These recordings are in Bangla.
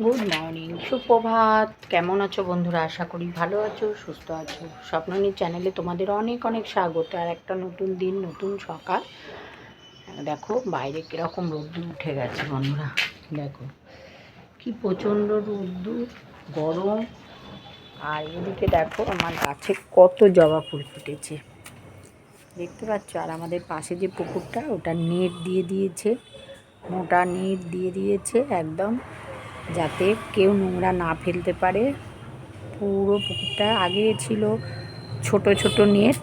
গুড মর্নিং সুপ্রভাত। কেমন আছো বন্ধুরা? আশা করি ভালো আছো, সুস্থ আছো। স্বপ্ননী চ্যানেলে তোমাদের অনেক অনেক স্বাগত। আর একটা নতুন দিন, নতুন সকাল। দেখো, বাইরে কীরকম রোদ্দুর উঠে গেছে বন্ধুরা। দেখো, কি প্রচণ্ড রোদ্দুর, গরম। আর এদিকে দেখো, আমার গাছে কত জবা ফুল ফুটেছে। দেখতে পাচ্ছ? আর আমাদের পাশে যে পুকুরটা, ওটা নেট দিয়ে দিয়েছে। মোটা নেট দিয়ে দিয়েছে, একদম। যাতে কেউ নোংরা না ফেলতে পারে। পুরো পুকুরটা আগে ছিল ছোট ছোট নেট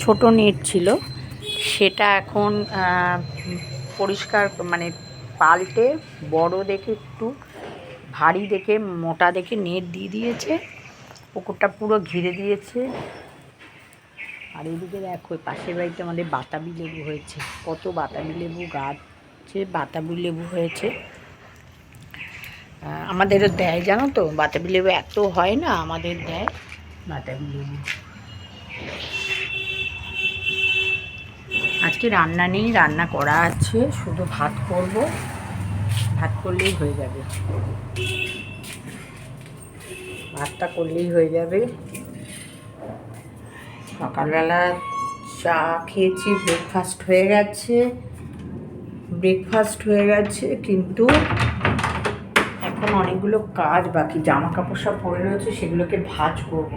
ছোট নেট ছিল। সেটা এখন পরিষ্কার মানে পাল্টে, বড় দেখে একটু, ভারী দেখে, মোটা দেখে নেট দিয়ে দিয়েছে। পুকুরটা পুরো ঘিরে দিয়েছে। আর এদিকে দেখো পাশের বাড়িতে আমাদের বাতাবি লেবু হয়েছে। কত বাতাবি লেবু গাছে বাতাবি লেবু হয়েছে। আমাদেরও দেয়, জানো তো? বাতাবি লেবু এত হয় না আমাদের দেয়। বাতাবি লেবু আজকে রান্না নেই, রান্না করা আছে, শুধু ভাত করব। ভাত করলেই হয়ে যাবে। ভাতটা করলেই হয়ে যাবে। সকালবেলা চা খেয়েছি ব্রেকফাস্ট হয়ে গেছে। ব্রেকফাস্ট হয়ে গেছে, কিন্তু এখন অনেকগুলো কাজ বাকি জামা কাপড় সব পরে রয়েছে, সেগুলোকে ভাজ করব।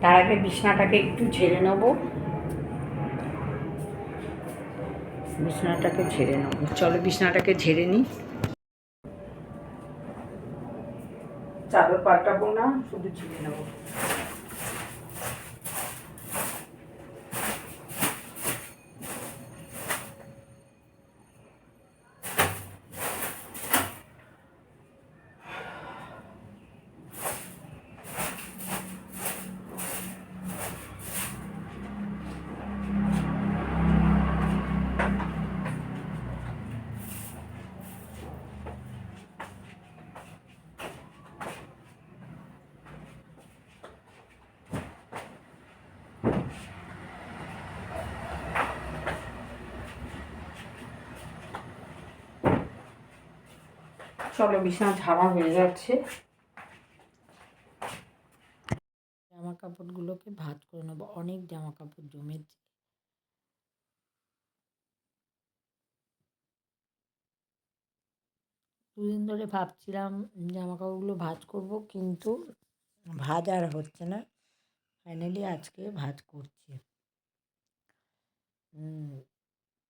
তার আগে বিছনাটাকে একটু ঝেড়ে নেব। বিছনাটাকে ঝেড়ে নেব। চলো বিছনাটাকে ঝেড়ে নিই। চাদর পাল্টাবো না, শুধু ঝেড়ে নেব। চলো বিছানা ঝাড়া হয়ে যাচ্ছে। জামা কাপড়গুলোকে ভাজ করে নেব। অনেক জামা কাপড় জমেছে। দুদিন ধরে ভাবছিলাম জামা কাপড়গুলো ভাজ করব, কিন্তু ভাজ আর হচ্ছে না। ফাইনালি আজকে ভাজ করছি।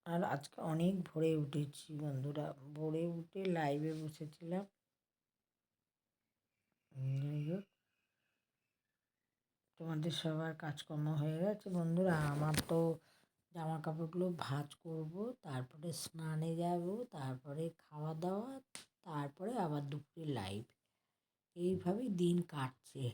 আর আজকে অনেক ভোরে উঠেছি বন্ধুরা। ভোরে উঠে লাইভে বসেছিলাম। যাই হোক। তোমাদের সবার কাজকর্ম হয়ে গেছে বন্ধুরা। আমার তো জামা কাপড়গুলো ভাজ করব, তারপরে স্নানে যাব, তারপরে খাওয়া দাওয়া তারপরে আবার দুপুরে লাইভ এইভাবেই দিন কাটছে।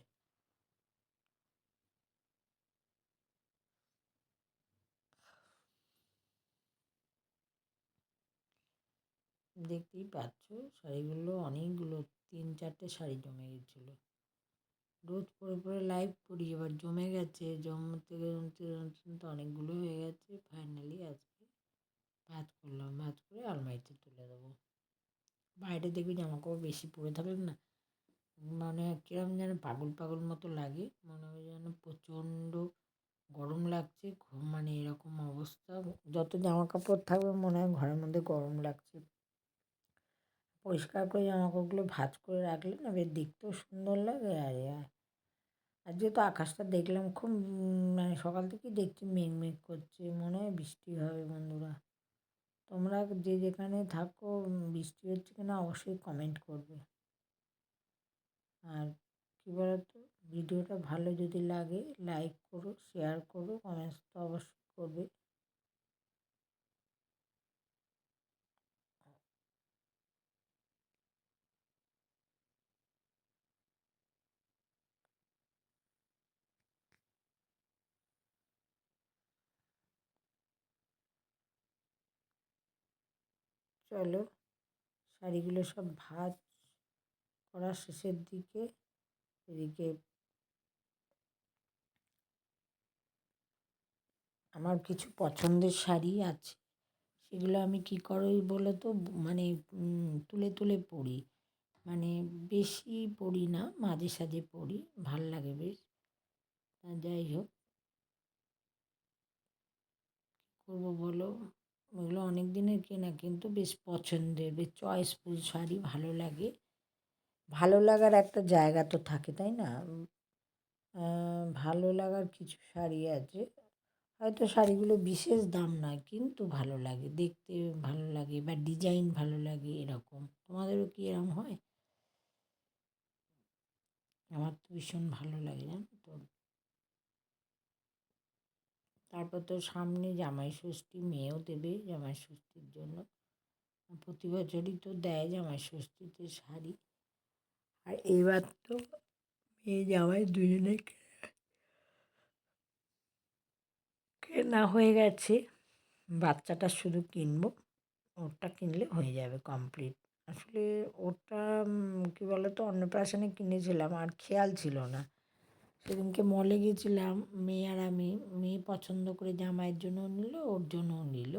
দেখতেই পাচ্ছ, শাড়িগুলো অনেকগুলো, তিন চারটে শাড়ি জমে গেছিল। রোজ পরে পরে লাইভ করি, এবার জমে গেছে জমতে জমতে জমতে অনেকগুলো হয়ে গেছে। ফাইনালি আজকে ভাজ করলাম ভাজ করে আলমারিতে তুলে দেবো। বাইরে দেখবি জামা কাপড় বেশি পরে থাকলে না মানে কিরম যেন পাগল পাগল মতো লাগে, মনে হয় যেন প্রচণ্ড গরম লাগছে মানে এরকম অবস্থা। যত জামা কাপড় থাকবে মনে হয় ঘরের মধ্যে গরম লাগছে। পরিষ্কার করে জামাকাপড়গুলো ভাঁজ করে রাখলে না বেশ দেখতেও সুন্দর লাগে আর আর যেহেতু আকাশটা দেখলাম, খুব মানে সকাল থেকেই দেখছি মেঘ মেঘ করছে, মনে হয় বৃষ্টি হবে বন্ধুরা। তোমরা যে যেখানে থাকো, বৃষ্টি হচ্ছে কিনা অবশ্যই কমেন্ট করবে। আর কী বলতো, ভিডিওটা ভালো যদি লাগে লাইক করো শেয়ার করো কমেন্টস তো অবশ্যই করবে। চলো, শাড়িগুলো সব ভাজ করার শেষের দিকে, এদিকে আমার কিছু পছন্দের শাড়ি আছে, সেগুলো আমি কী করি বলো তো মানে তুলে তুলে পরি। মানে বেশি পরি না, মাঝে সাঝে পরি, ভালো লাগে বেশ। যাই হোক করব বলো? ওগুলো অনেক দিনের কেনা কিন্তু বেশ পছন্দের, বেশ চয়েসফুল শাড়ি, ভালো লাগে। ভালো লাগার একটা জায়গা তো থাকে, তাই না? ভালো লাগার কিছু শাড়ি আছে। হয়তো শাড়িগুলো বিশেষ দাম নয়, কিন্তু ভালো লাগে। দেখতে ভালো লাগে বা ডিজাইন ভালো লাগে এরকম। তোমাদেরও কি এরকম হয়? আমার তো ভীষণ ভালো লাগে জানো তো তারপর তো সামনে জামাই ষষ্ঠী মেয়েও দেবে জামাই ষষ্ঠীর জন্য। প্রতি বছরই তো দেয় জামাই ষষ্ঠীতে শাড়ি। আর এইবার তো মেয়ে জামাই দুজনে কেনা হয়ে গেছে। বাচ্চাটা শুধু কিনবো, ওরটা কিনলে হয়ে যাবে কমপ্লিট আসলে ওটা কী বলো তো অন্নপ্রাশনে কিনেছিলাম, আর খেয়াল ছিল না। সেদিনকে মলে গেছিলাম মেয়ে আর আমি, মেয়ে পছন্দ করে জামাইয়ের জন্য নিল, ওর জন্যও নিল।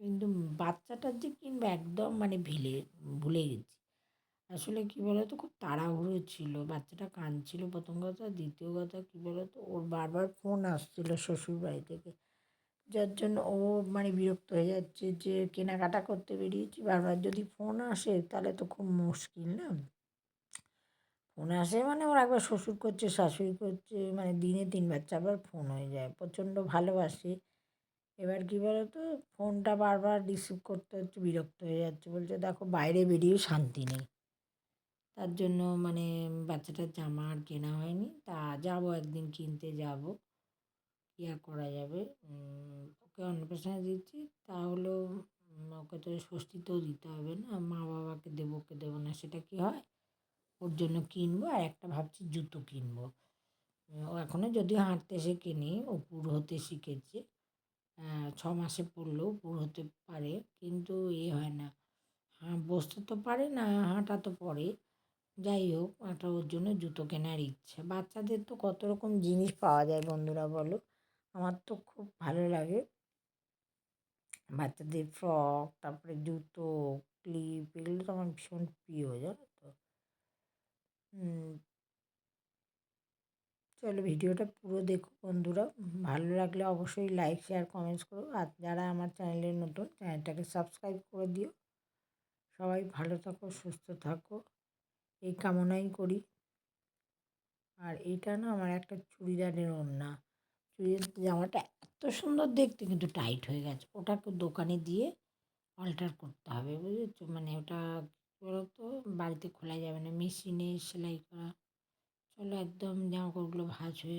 কিন্তু বাচ্চাটার যে কিনবো একদম মানে ভিলে, ভুলে গেছি। আসলে কী বলো তো খুব তাড়াহুড়ো ছিল। বাচ্চাটা কাঁদছিল প্রথম কথা, দ্বিতীয় কথা কী বলো তো ওর বারবার ফোন আসছিল শ্বশুর বাড়ি থেকে। যার জন্য ও মানে বিরক্ত হয়ে যাচ্ছে যে কেনাকাটা করতে বেরিয়েছি, বারবার যদি ফোন আসে তাহলে তো খুব মুশকিল না? ফোন আসে মানে ওর একবার শ্বশুর করছে, শাশুড়ি করছে মানে দিনে তিনবার, চারবার ফোন হয়ে যায়। প্রচণ্ড ভালোবাসে। এবার কী বলো তো ফোনটা বারবার রিসিভ করতে হচ্ছে, বিরক্ত হয়ে যাচ্ছে। বলছে, দেখো, বাইরে বেরিয়েও শান্তি নেই। তার জন্য মানে বাচ্চাটার জামা আর কেনা হয়নি। তা যাব একদিন, কিনতে যাব। কী আর করা যাবে? ওকে অন্নপ্রাশনে দিচ্ছি। তাহলেও ওকে তো ষষ্ঠীতেও দিতে হবে না। মা বাবাকে দেবো, ওকে দেবো না। সেটা কি হয়? ওর জন্য কিনবো আর একটা ভাবছি জুতো কিনবো। ও এখনও যদিও হাঁটতে শেখেনি, ও পুর হতে শিখেছে। ছ মাসে পড়লেও পুর হতে পারে, কিন্তু এ হয় না। হ্যাঁ বসতে তো পারে না, হাঁটা তো পড়ে যাই হোক, একটা ওর জন্য জুতো কেনার ইচ্ছা। বাচ্চাদের তো কত রকম জিনিস পাওয়া যায় বন্ধুরা বলো। আমার তো খুব ভালো লাগে। বাচ্চাদের ফ্রক, তারপরে জুতো, ক্লিপ, এগুলো তো আমার ভীষণ প্রিয়, জানো? চলো ভিডিওটা পুরো দেখো বন্ধুরা। ভালো লাগলে অবশ্যই লাইক শেয়ার কমেন্টস করো। আর যারা আমার চ্যানেলে নতুন চ্যানেলটাকে সাবস্ক্রাইব করে দিও। সবাই ভালো থাকো, সুস্থ থাকো। এই কামনাই করি। আর এইটা না আমার একটা চুড়িদারের ওড়না। চুড়িদার জামাটা এত সুন্দর দেখতে, কিন্তু টাইট হয়ে গেছে। ওটাকে দোকানে দিয়ে অল্টার করতে হবে, বুঝেছ? মানে ওটা বলতো বাড়িতে খোলা যাবে না। মেশিনে সেলাই করা। চলো একদম জামাকাপড়গুলো ভাঁজ হয়ে